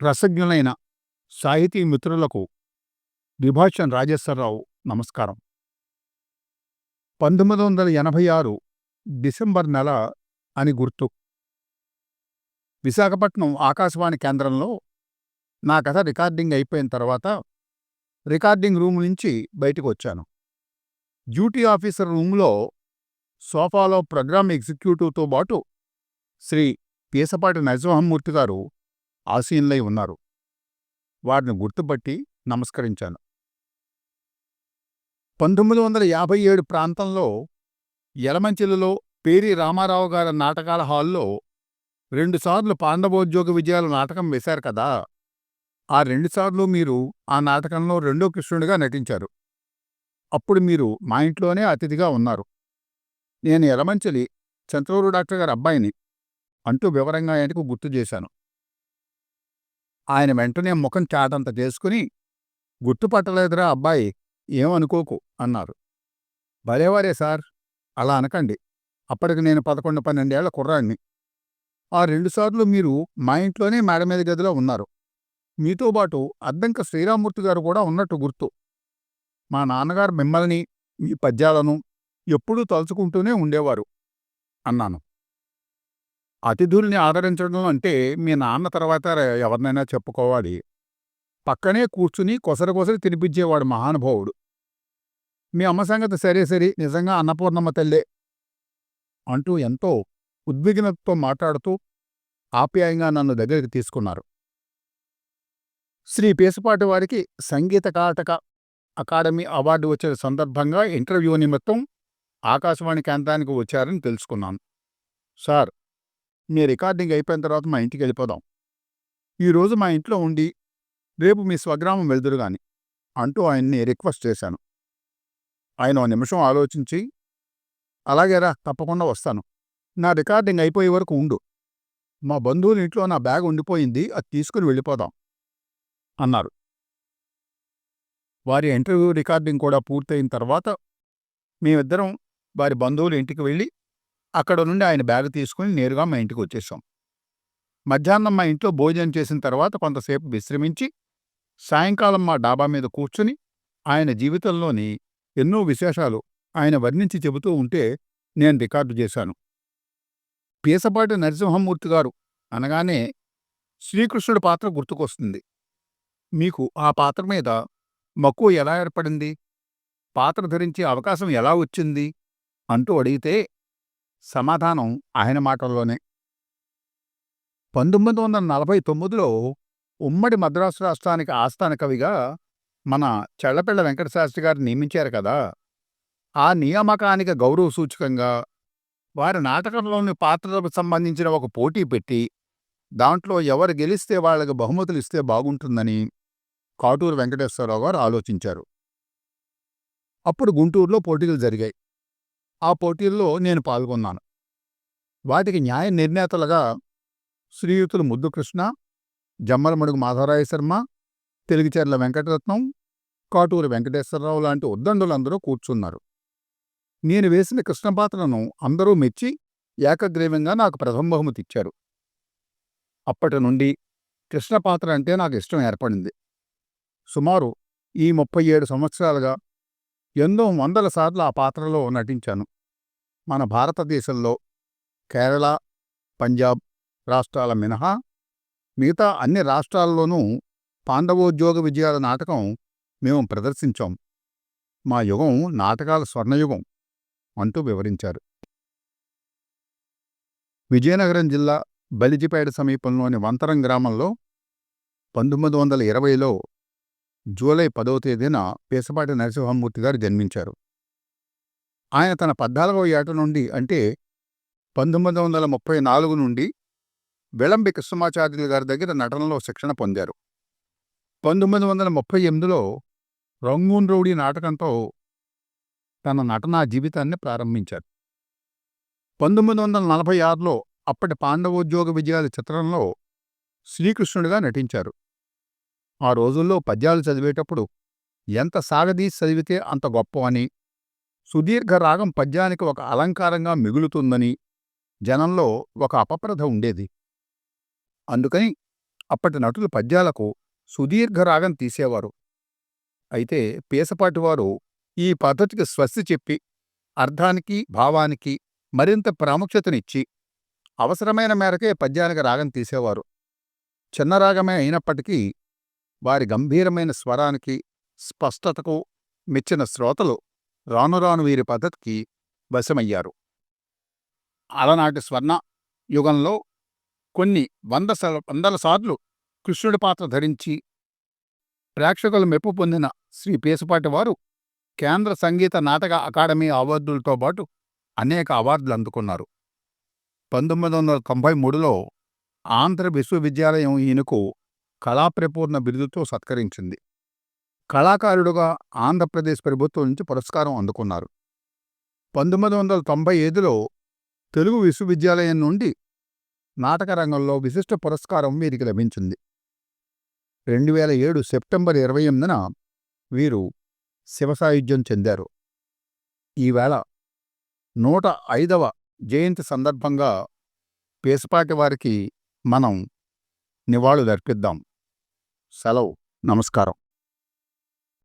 రసజ్ఞులైన సాహితీ మిత్రులకు విభాషన్ రాజేశ్వరరావు నమస్కారం. పంతొమ్మిది వందల ఎనభై ఆరు డిసెంబర్ నెల అని గుర్తు. విశాఖపట్నం ఆకాశవాణి కేంద్రంలో నా కథ రికార్డింగ్ అయిపోయిన తర్వాత రికార్డింగ్ రూమ్ నుంచి బయటకు వచ్చాను. డ్యూటీ ఆఫీసర్ రూమ్లో సోఫాలో ప్రోగ్రామ్ ఎగ్జిక్యూటివ్తో పాటు శ్రీ పీసపాటి నరసింహమూర్తి గారు ఆసీనులై ఉన్నారు. వారిని గుర్తుపట్టి నమస్కరించాను. పంతొమ్మిది వందల యాభై ఏడు ప్రాంతంలో యలమంచిలలో పేరి రామారావు గారి నాటకాల హాల్లో రెండుసార్లు పాండవోద్యోగ విజయాల నాటకం వేశారు కదా! ఆ రెండుసార్లు మీరు ఆ నాటకంలో రెండో కృష్ణుడిగా నటించారు. అప్పుడు మీరు మా ఇంట్లోనే అతిథిగా ఉన్నారు. నేను ఎలమంచిలి చంద్రూరు డాక్టర్ గారి అబ్బాయిని అంటూ వివరంగా ఆయనకు గుర్తు చేశాను. ఆయన వెంటనే ముఖం చాటంత చేసుకుని గుర్తుపట్టలేదురా అబ్బాయి ఏమనుకోకు అన్నారు. భలేవారే సార్ అలా అనకండి. అప్పటికి నేను పదకొండు పన్నెండేళ్ళ కుర్రాడిని. ఆ రెండుసార్లు మీరు మా ఇంట్లోనే మేడ మీద గదిలో ఉన్నారు. మీతో పాటు అద్దంక శ్రీరామూర్తి గారు కూడా ఉన్నట్టు గుర్తు. మా నాన్నగారు మిమ్మల్ని మీ పద్యాలను ఎప్పుడూ తలుచుకుంటూనే ఉండేవారు అన్నాను. అతిథుల్ని ఆదరించడం అంటే మీ నాన్న తర్వాత ఎవరినైనా చెప్పుకోవాలి. పక్కనే కూర్చుని కొసరి తినిపించేవాడు మహానుభావుడు. మీ అమ్మ సంగతి సరే సరే నిజంగా అన్నపూర్ణమ్మ తల్లే అంటూ ఎంతో ఉద్విగ్నతతో మాట్లాడుతూ ఆప్యాయంగా నన్ను దగ్గరికి తీసుకున్నారు. శ్రీ పేసుపాటి వారికి సంగీత కాటక అకాడమీ అవార్డు వచ్చిన సందర్భంగా ఇంటర్వ్యూ నిమిత్తం ఆకాశవాణి కేంద్రానికి వచ్చారని తెలుసుకున్నాను. సార్ మీ రికార్డింగ్ అయిపోయిన తర్వాత మా ఇంటికి వెళ్ళిపోదాం. ఈరోజు మా ఇంట్లో ఉండి రేపు మీ స్వగ్రామం వెళ్దురు గాని అంటూ ఆయన్ని రిక్వెస్ట్ చేశాను. ఆయన ఓ నిమిషం ఆలోచించి అలాగేరా తప్పకుండా వస్తాను. నా రికార్డింగ్ అయిపోయే వరకు ఉండు. మా బంధువుల ఇంట్లో నా బ్యాగ్ ఉండిపోయింది అది తీసుకుని వెళ్ళిపోదాం. అన్నారు. వారి ఇంటర్వ్యూ రికార్డింగ్ కూడా పూర్తయిన తర్వాత మేమిద్దరం వారి బంధువుల ఇంటికి వెళ్ళి అక్కడ నుండి ఆయన బ్యాగ్ తీసుకుని నేరుగా మా ఇంటికి వచ్చేసాం. మధ్యాహ్నం మా ఇంట్లో భోజనం చేసిన తర్వాత కొంతసేపు విశ్రమించి సాయంకాలం మా డాబా మీద కూర్చుని ఆయన జీవితంలోని ఎన్నో విశేషాలు ఆయన వర్ణించి చెబుతూ ఉంటే నేను రికార్డు చేశాను. పీసపాటి నరసింహమూర్తి గారు అనగానే శ్రీకృష్ణుడి పాత్ర గుర్తుకొస్తుంది. మీకు ఆ పాత్ర మీద మక్కువ ఎలా ఏర్పడింది? పాత్ర ధరించే అవకాశం ఎలా వచ్చింది? అంటూ అడిగితే సమాధానం ఆయన మాటల్లోనే. పంతొమ్మిది వందల నలభై తొమ్మిదిలో ఉమ్మడి మద్రాసు రాష్ట్రానికి ఆస్థాన కవిగా మన చెళ్ళపిళ్ళ వెంకటశాస్త్రి గారు నియమించారు కదా! ఆ నియామకానికి గౌరవ సూచకంగా వారి నాటకంలోని పాత్రలకు సంబంధించిన ఒక పోటీ పెట్టి దాంట్లో ఎవరు గెలిస్తే వాళ్ళకి బహుమతులు ఇస్తే బాగుంటుందని కాటూరు వెంకటేశ్వరరావు గారు ఆలోచించారు. అప్పుడు గుంటూరులో పోటీలు జరిగాయి. ఆ పోటీల్లో నేను పాల్గొన్నాను. వాటికి న్యాయ నిర్ణేతలుగా శ్రీయుతులు ముద్దుకృష్ణ జమ్మలమడుగు మాధవరాయ శర్మ తెలుగుచెర్ల వెంకటరత్నం కాటూరి వెంకటేశ్వరరావు లాంటి ఉద్దండులందరూ కూర్చున్నారు. నేను వేసిన కృష్ణపాత్రను అందరూ మెచ్చి ఏకగ్రీవంగా నాకు ప్రథమ బహుమతి ఇచ్చారు. అప్పటి నుండి కృష్ణపాత్ర అంటే నాకు ఇష్టం ఏర్పడింది. సుమారు ఈ ముప్పై ఏడు సంవత్సరాలుగా ఎన్నో వందల సార్లు ఆ పాత్రలో నటించాను. మన భారతదేశంలో కేరళ పంజాబ్ రాష్ట్రాల మినహా మిగతా అన్ని రాష్ట్రాల్లోనూ పాండవోద్యోగ విజయాల నాటకం మేము ప్రదర్శించాం. మా యుగం నాటకాల స్వర్ణయుగం అంటూ వివరించారు. విజయనగరం జిల్లా బలిజిపేట సమీపంలోని వంతరం గ్రామంలో పంతొమ్మిది వందల ఇరవైలో జూలై పదవ తేదీన పేసపాటి నరసింహమూర్తి గారు జన్మించారు. ఆయన తన పద్నాలుగవ ఏట నుండి అంటే పంతొమ్మిది వందల ముప్పై నాలుగు నుండి వెలంబి కృష్ణమాచార్యులు గారి దగ్గర నటనలో శిక్షణ పొందారు. పంతొమ్మిది వందల ముప్పై ఎనిమిదిలో రంగూన్ రౌడీ నాటకంతో తన నటనా జీవితాన్ని ప్రారంభించారు. పంతొమ్మిది వందల నలభై ఆరులో అప్పటి పాండవోద్యోగ విజయాల చిత్రంలో శ్రీకృష్ణుడిగా నటించారు. ఆ రోజుల్లో పద్యాలు చదివేటప్పుడు ఎంత సాగదీసి చదివితే అంత గొప్ప అని సుదీర్ఘ రాగం పద్యానికి ఒక అలంకారంగా మిగులుతుందని జనంలో ఒక అపప్రథ ఉండేది. అందుకని అప్పటి నటులు పద్యాలకు సుదీర్ఘ రాగం తీసేవారు. అయితే పేసపాటివారు ఈ పద్ధతికి స్వస్తి చెప్పి అర్థానికి భావానికి మరింత ప్రాముఖ్యతనిచ్చి అవసరమైన మేరకే పద్యానికి రాగం తీసేవారు. చిన్న రాగమే అయినప్పటికీ వారి గంభీరమైన స్వరానికి స్పష్టతకు మెచ్చిన శ్రోతలు రాను రాను వీరి పద్ధతికి వశమయ్యారు. అలనాటి స్వర్ణ యుగంలో కొన్ని వంద వందల సార్లు కృష్ణుడి పాత్ర ధరించి ప్రేక్షకుల మెప్పు పొందిన శ్రీ పేసుపాటి వారు కేంద్ర సంగీత నాటక అకాడమీ అవార్డులతో పాటు అనేక అవార్డులు అందుకున్నారు. పంతొమ్మిది వందల తొంభై మూడులో ఆంధ్ర విశ్వవిద్యాలయం ఈయనకు కళాప్రపూర్ణ బిరుదుతో సత్కరించింది. కళాకారుడుగా ఆంధ్రప్రదేశ్ ప్రభుత్వం నుంచి పురస్కారం అందుకున్నారు. పంతొమ్మిది వందల తొంభై ఐదులో తెలుగు విశ్వవిద్యాలయం నుండి నాటక రంగంలో విశిష్ట పురస్కారం వీరికి లభించింది. రెండు వేల ఏడు సెప్టెంబర్ ఇరవై ఎనిమిదిన వీరు శివసాయుధ్యం చెందారు. ఈవేళ నూట ఐదవ జయంతి సందర్భంగా పేసపాటి వారికి మనం నివాళులర్పిద్దాం. సెలవు. నమస్కారం.